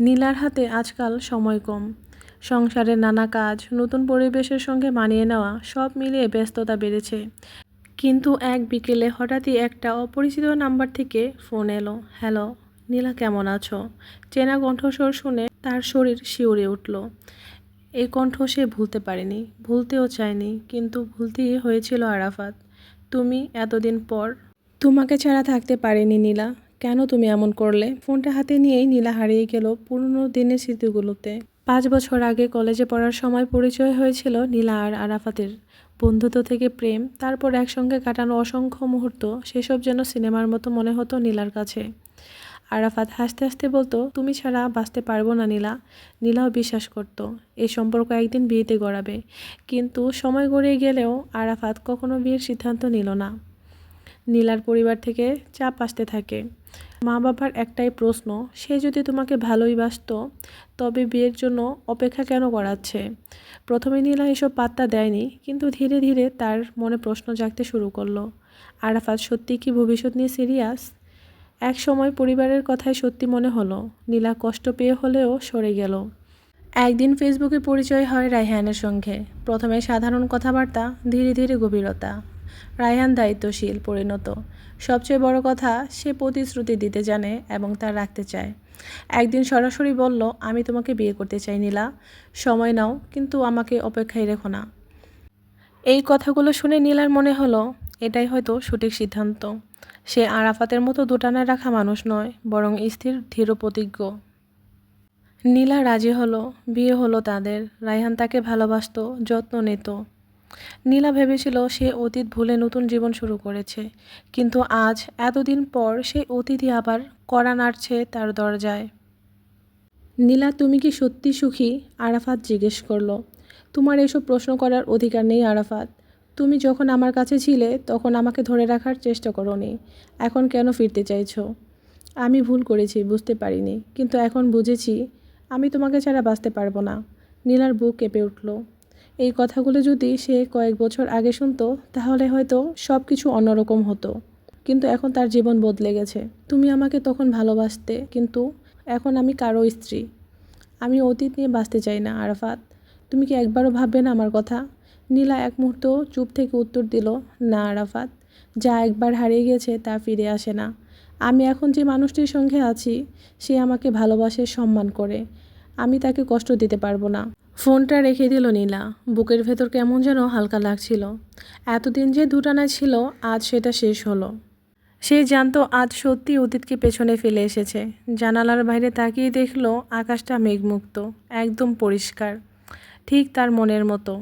নীলার হাতে আজকাল সময় কম। সংসারের নানা কাজ, নতুন পরিবেশের সঙ্গে মানিয়ে নেওয়া, সব মিলিয়ে ব্যস্ততা বেড়েছে। কিন্তু এক বিকেলে হঠাৎই একটা অপরিচিত নাম্বার থেকে ফোন এলো। হ্যালো, নীলা কেমন আছো? চেনা কণ্ঠস্বর শুনে তার শরীর শিউরে উঠল। এই কণ্ঠ সে ভুলতে পারেনি, ভুলতেও চায়নি, কিন্তু ভুলতেই হয়েছিল আরাফাত। তুমি এতদিন পর তোমাকে ছাড়া থাকতে পারেনি নীলা। কেন তুমি এমন করলে? ফোনটা হাতে নিয়েই নীলা হারিয়ে গেল পুরনো দিনের স্মৃতিগুলোতে। পাঁচ বছর আগে কলেজে পড়ার সময় পরিচয় হয়েছিল নীলা আর আরাফাতের বন্ধুত্ব থেকে প্রেম, তারপর একসঙ্গে কাটানো অসংখ্য মুহূর্ত, সেসব যেন সিনেমার মতো মনে হতো নীলার কাছে। আরাফাত হাসতে হাসতে বলতো, তুমি ছাড়া বাঁচতে পারব না নীলা। নীলাও বিশ্বাস করত এই সম্পর্ক একদিন বিয়েতে গড়াবে। কিন্তু সময় গড়িয়ে গেলেও আরাফাত কখনো বিয়ের সিদ্ধান্ত নিল না। নীলার পরিবার থেকে চাপ আসতে থাকে। মা বাবার একটাই প্রশ্ন, সে যদি তোমাকে ভালোই বাসত, তবে বিয়ের জন্য অপেক্ষা কেন করাচ্ছে? প্রথমে নীলা এসব পাত্তা দেয়নি, কিন্তু ধীরে ধীরে তার মনে প্রশ্ন জাগতে শুরু করল, আরাফাত সত্যি কি ভবিষ্যৎ নিয়ে সিরিয়াস? এক সময় পরিবারের কথাই সত্যি মনে হলো, নীলা কষ্ট পেয়ে হলেও সরে গেল। একদিন ফেসবুকে পরিচয় হয় রায়হানের সঙ্গে। প্রথমে সাধারণ কথাবার্তা, ধীরে ধীরে গভীরতা। রায়হান দায়িত্বশীল, পরিণত। সবচেয়ে বড় কথা, সে প্রতিশ্রুতি দিতে জানে এবং তা রাখতে চায়। একদিন সরাসরি বলল, আমি তোমাকে বিয়ে করতে চাই, নীলা। সময় নাও, কিন্তু আমাকে অপেক্ষায় রেখো না। এই কথাগুলো শুনে নীলার মনে হলো, এটাই হয়তো সঠিক সিদ্ধান্ত। সে আরাফাতের মতো দুটানায় রাখা মানুষ নয়, বরং স্থির, ধীর প্রতিজ্ঞ। নীলা রাজি হলো, বিয়ে হলো তাদের। রায়হান তাকে ভালোবাসত, যত্ন নিত। নীলা ভেবেছিল সে অতীত ভুলে নতুন জীবন শুরু করেছে, কিন্তু আজ এতদিন পর সেই অতিথি আবার কড়া নাড়ছে তার দরজায়। নীলা, তুমি কি সত্যি সুখী? আরাফাত জিজ্ঞেস করল। তোমার এসব প্রশ্ন করার অধিকার নেই আরাফাত। তুমি যখন আমার কাছে ছিলে, তখন আমাকে ধরে রাখার চেষ্টা করোনি। এখন কেন ফিরতে চাইছো? আমি ভুল করেছি, বুঝতে পারিনি। কিন্তু এখন বুঝেছি, আমি তোমাকে ছাড়া বাঁচতে পারব না। নীলার বুক কেঁপে উঠল। এই কথাগুলো যদি সে কয়েক বছর আগে শুনতো, তাহলে হয়তো সব কিছু অন্যরকম হতো। কিন্তু এখন তার জীবন বদলে গেছে। তুমি আমাকে তখন ভালোবাসতে, কিন্তু এখন আমি কারও স্ত্রী। আমি অতীত নিয়ে বাঁচতে চাই না, আরাফাত। তুমি কি একবারও ভাববে না আমার কথা? নীলা এক মুহূর্ত চুপ থেকে উত্তর দিল, না, আরাফাত। যা একবার হারিয়ে গেছে, তা ফিরে আসে না। আমি এখন যে মানুষটির সঙ্গে আছি, সে আমাকে ভালোবাসে, সম্মান করে। আমি তাকে কষ্ট দিতে পারব না। ফোনটা রেখে দিল নীলা। বুকের ভেতর কেমন যেন হালকা লাগছিল। এতদিন যে দুটানা ছিল, আজ সেটা শেষ হলো। সে জানতো আজ সত্যি অতীতকে পেছনে ফেলে এসেছে। জানালার বাইরে তাকিয়ে দেখল আকাশটা মেঘমুক্ত, একদম পরিষ্কার। ঠিক তার মনের মতো।